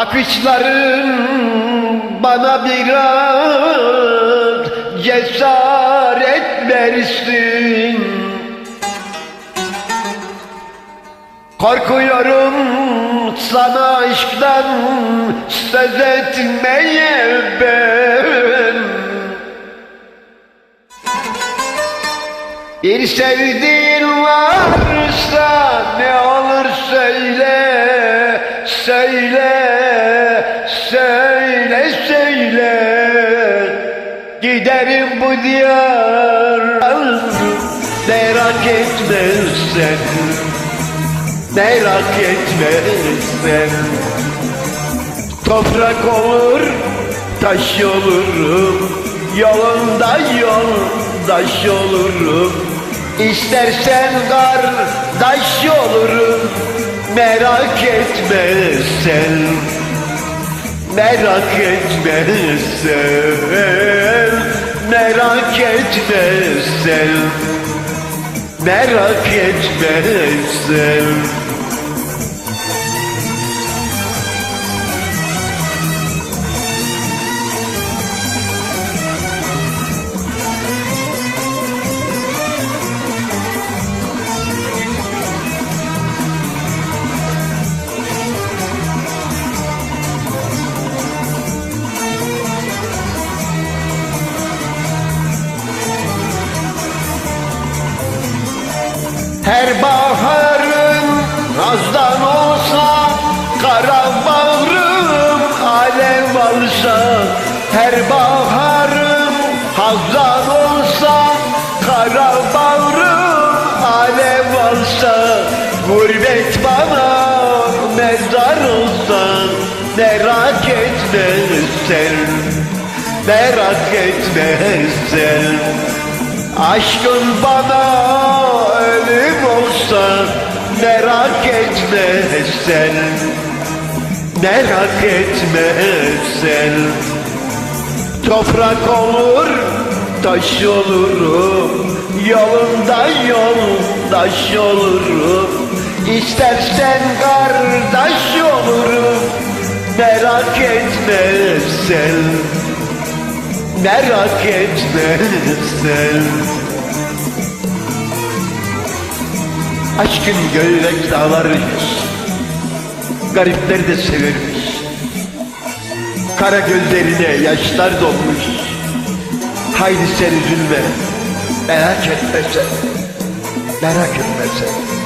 Bakışların bana biraz cesaret versin. Korkuyorum sana aşktan söz etmeye ben. Bir sevdiğin varsa ne olur söyle, söyle, söyle, söyle. Giderim bu diyar, merak etme sen, merak etme sen. Toprak olur, taş olurum, yolunda yoldaş olurum. İstersen kardeş merak etme sen. Merak etme sen, merak etme sen. Merak etme sen. Her baharın nazdan olsa Kara bağrım alev alsa. Her baharım hazdan olsa Kara bağrım alev alsa. Gurbet bana mezar olsa Merak etme sen Merak etme sen. Aşkın bana merak etme sen Merak etme sen Toprak olur taş olurum Yolunda yoldaş olurum. İstersen kardeş olurum Merak etme sen Merak etme Aşkın göğlek dağlarıymış Garipler de severmiş. Kara gözlerine yaşlar dolmuş Haydi sen üzülme Merak etme sen. Merak etme sen